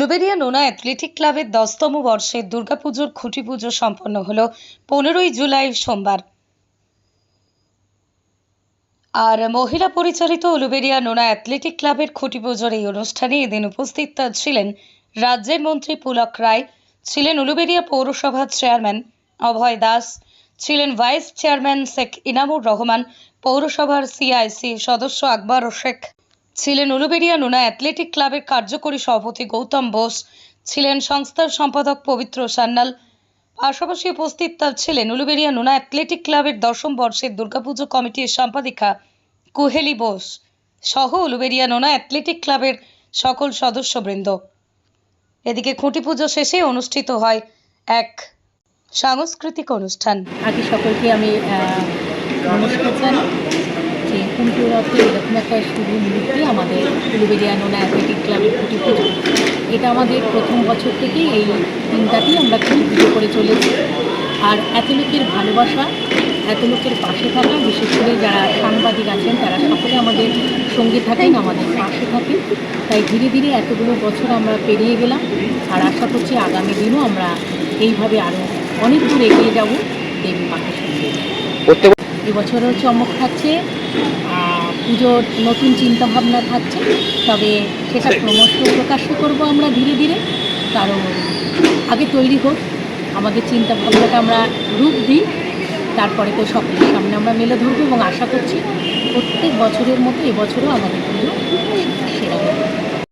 উলুবেড়িয়া নোনা অ্যাথলেটিক ক্লাবের দশতম বর্ষের দুর্গাপুজোর খুঁটি পুজো সম্পন্ন হলো পনেরোই জুলাই সোমবার। আর মহিলা পরিচালিত উলুবেড়িয়া নোনা অ্যাথলেটিক ক্লাবের খুঁটি পুজোর এই অনুষ্ঠানে এদিন উপস্থিত ছিলেন রাজ্যের মন্ত্রী পুলক রায়, ছিলেন উলুবেড়িয়া পৌরসভার চেয়ারম্যান অভয় দাস, ছিলেন ভাইস চেয়ারম্যান শেখ ইনামুর রহমান, পৌরসভার সিআইসি সদস্য আকবর ও শেখ ছিলেন উলুবেড়িয়া নোনা অ্যাথলেটিক ক্লাবের কার্যকরী সভাপতি গৌতম বোস, ছিলেন সংস্থার সম্পাদক পবিত্র সান্যাল পাশাপাশি উপস্থিত ছিলেন উলুবেড়িয়া নোনা অ্যাথলেটিক ক্লাবের দশম বর্ষের দুর্গাপুজো কমিটির সম্পাদিকা কুহেলি বোস সহ উলুবেড়িয়া নোনা অ্যাথলেটিক ক্লাবের সকল সদস্যবৃন্দ। এদিকে খুঁটি পুজো শেষে অনুষ্ঠিত হয় এক সাংস্কৃতিক অনুষ্ঠান। আগে সকলকে আমি নমস্কার জানাই। যে কুমটু রথে এরকম একটা শুভ মুহূর্তে আমাদের উলুবেরিয়া নোনা অ্যাথলেটিক ক্লাবের খুঁটি পুজো এটা আমাদের প্রথম বছর থেকেই এই দিনটাতেই আমরা খুঁটি পুজো করে চলেছি। আর এত লোকের ভালোবাসা এত লোকের পাশে থাকা, বিশেষ করে যারা সাংবাদিক আছেন, তারা সকলে আমাদের সঙ্গে থাকেন, আমাদের পাশে থাকেন। তাই ধীরে ধীরে এতগুলো বছর আমরা পেরিয়ে গেলাম। আর আশা করছি আগামী দিনও আমরা এইভাবে আরও অনেক দূর এগিয়ে যাব দেবী মাকে সঙ্গে এবছরও চমক থাকছে। পুজোর নতুন চিন্তাভাবনা থাকছে। তবে সেটা ক্রমশ প্রকাশ্য করব আমরা ধীরে ধীরে। কারণ আগে তৈরি হোক আমাদের চিন্তাভাবনাটা আমরা রূপ দিই। তারপরে তো সকলের সামনে আমরা মেলে ধরবো এবং আশা করছি প্রত্যেক বছরের মতো এবছরও আমাদের পুজো সেরা হবে।